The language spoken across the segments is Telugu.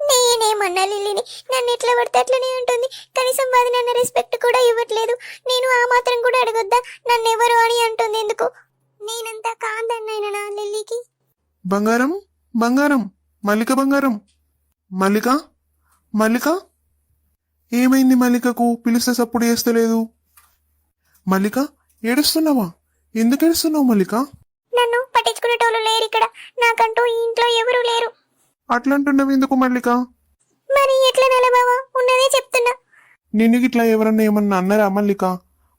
నేనేమన్నా లిల్లీని. నన్ను ఎట్లా పడితే అట్లనే ఉంటుంది. కనీసం అది నన్ను రెస్పెక్ట్ కూడా ఇవ్వట్లేదు. నేను ఆ మాత్రం కూడా అడగొద్దా? నన్ను ఎవరు అని అంటుంది ఎందుకు? నేనంతా కాదన్నైనా లిల్లీకి? బంగారం బంగారం మల్లిక బంగారం. మల్లిక మల్లిక? ఏమైంది మల్లికకు? పిలిస్తే సప్పుడు చేస్తలేదు. మల్లిక ఏడుస్తున్నావా? ఎందుకు ఏడుస్తున్నావు మల్లిక? నన్ను పట్టించుకునేటోళ్ళు లేరు ఇక్కడ. నాకంటూ ఈ ఇంట్లో ఎవరు లేరు. అట్లంటున్నావు ఎందుకు మల్లిక? మరి ఎట్లా నెల బావా? ఉన్నదే చెప్తున్నా. నిన్ను గిట్లా ఎవరన్నా ఏమన్నా అన్నారా మల్లిక?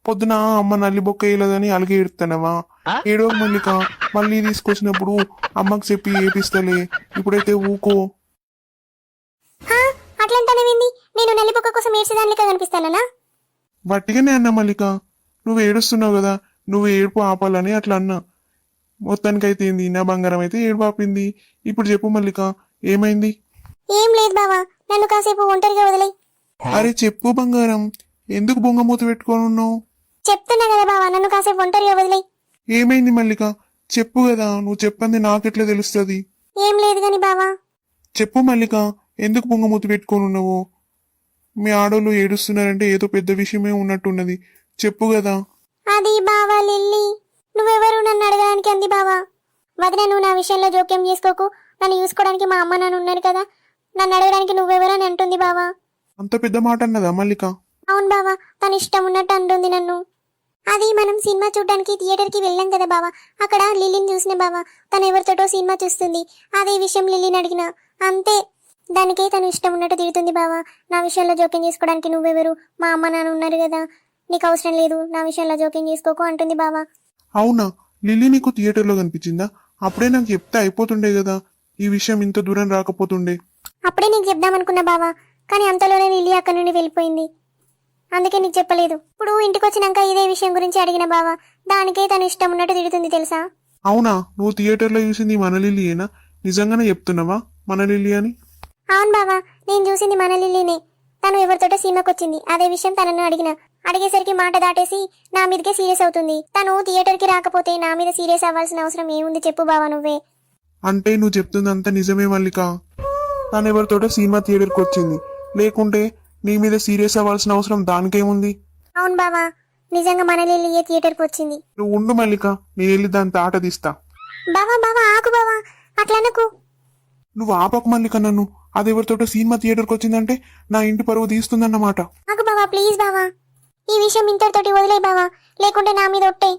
పొద్దున అమ్మ నల్లి బొక్క వేయలేదని అలిగి ఏడుతున్నావా ఏడో మల్లిక మళ్ళీ తీసుకొచ్చినప్పుడు అమ్మకి చెప్పి ఏపిస్తలే. ఇప్పుడైతే ఊకో. హా, అట్లంటానేవింది నేను నల్లిపొక్క కోసం ఏడ్చేదానిక కనిపిస్తానా వట్టిగానే అన్నా మల్లిక. నువ్వు ఏడుస్తున్నావు కదా నువ్వు ఏడుపు ఆపాలని అట్లా అన్నా. మొత్తానికైతే ఏంది? నా బంగారం అయితే ఏడుపు ఆపింది ఇప్పుడు చెప్పు మల్లిక ఏమైంది? ఏం లేదు బావా నన్ను కాసేపు ఒంటరిగా వదిలే అరే చెప్పు బంగారం ఎందుకు బొంగమూత పెట్టుకొని ఉన్నావు? చెప్తున్నా కదా బావా నన్ను కాసేపు ఒంటరిగా వదిలే ఏమైంది మల్లిక? చెప్పు కదా నువ్వు చెప్పంది నాకెట్లా తెలుస్తుంది? ఏం లేదు గాని బావా. చెప్పు మల్లిక ఎందుకు బొంగమూత పెట్టుకొని ఉన్నావు? మీ ఆడోళ్ళు ఏడుస్తున్నారంటే ఏదో పెద్ద విషయమే ఉన్నట్టున్నది. చెప్పు కదా. అది బావా లిల్లీ. నువ్వెవరు నన్ను అడగడానికి అంది బావా? వదిన నువ్వు నా విషయంలో జోక్యం చేసుకోకు. నన్ను చూసుకోవడానికి మా అమ్మ నాన్న ఉన్నారు కదా. నన్ను అడగడానికి నువ్వెవరు అని అంటుంది బావా. అంత పెద్ద మాట అన్నదా మల్లిక? అవును బావా తన ఇష్టం ఉన్నట్టు అంటుంది నన్ను. అది మనం సినిమా చూడడానికి థియేటర్కి వెళ్ళాం కదా బావా. అక్కడ లిల్లీని చూసిన బావా. తను ఎవరితోటో సినిమా చూస్తుంది. అదే విషయం లిల్లీని అడిగిన. అంతే. దానికే తను ఇష్టం ఉన్నట్టు తిడుతుంది బావా. నా విషయంలో జోక్యం చేసుకోవడానికి నువ్వెవరు? మా అమ్మ నాన్న ఉన్నారు కదా. నీకు అవసరం లేదు. నా విషయంలో జోక్యం చేసుకోకు అంటుంది బావా. అవునా? లిల్లీ నీకు థియేటర్లో కనిపించిందా? అప్పుడే నాకు చెప్తే అయిపోతుండే కదా. ఈ విషయం ఇంత దూరం రాకపోతుండే. అప్పుడే నీకు చెప్దామనుకున్నా బావా కానీ అంతలోనే లిల్లీ అక్కడి నుండి వెళ్ళిపోయింది. అందుకే నీకు చెప్పలేదు. ఇప్పుడు ఇంటికి వచ్చినాక ఇదే విషయం గురించి అడిగిన బావా దానికే తను ఇష్టం ఉన్నట్టు తిడుతుంది తెలుసా? అవునా? నువ్వు థియేటర్లో చూసింది మన లిల్లీయేనా? నిజంగానే చెప్తున్నావా మన లిల్లీ అని అవును బావా నేను చూసింది మన లిల్లీనే. తను ఎవరితోటో సినిమాకి వచ్చింది అదే విషయం తనను అడిగిన. అడిగేసరికి మాట దాటేసి నా మీదకే సీరియస్ అవుతుంది. తను థియేటర్కి రాకపోతే నా మీద సీరియస్ అవ్వాల్సిన అవసరం ఏముంది చెప్పు బావా నువ్వే. అంటే నువ్వు చెప్తుంది అంత నిజమే మల్లిక. తను ఎవరితోటో సినిమా థియేటర్కి వచ్చింది. లేకుంటే నీ మీద సీరియస్ అవ్వాల్సిన అవసరం దానికేముంది? అవును బావా. నిజంగా మన లిల్లీయే థియేటర్కి వచ్చింది? నువ్వు ఉండు మల్లిక. నేను వెళ్ళి దాని తాట తీస్తా. బావా బావా ఆకు బావా. అట్లనకు. నువ్వు ఆపకు మల్లిక నన్ను. అది ఎవరితోటో సినిమా థియేటర్కి వచ్చిందంటే నా ఇంటి పరువు తీస్తుందన్నమాట. నాకు బావా ప్లీజ్ బావా. ఈ విషయం ఇంతటితోటి వదిలే బావా. లేకుంటే నా మీద ఒట్టే.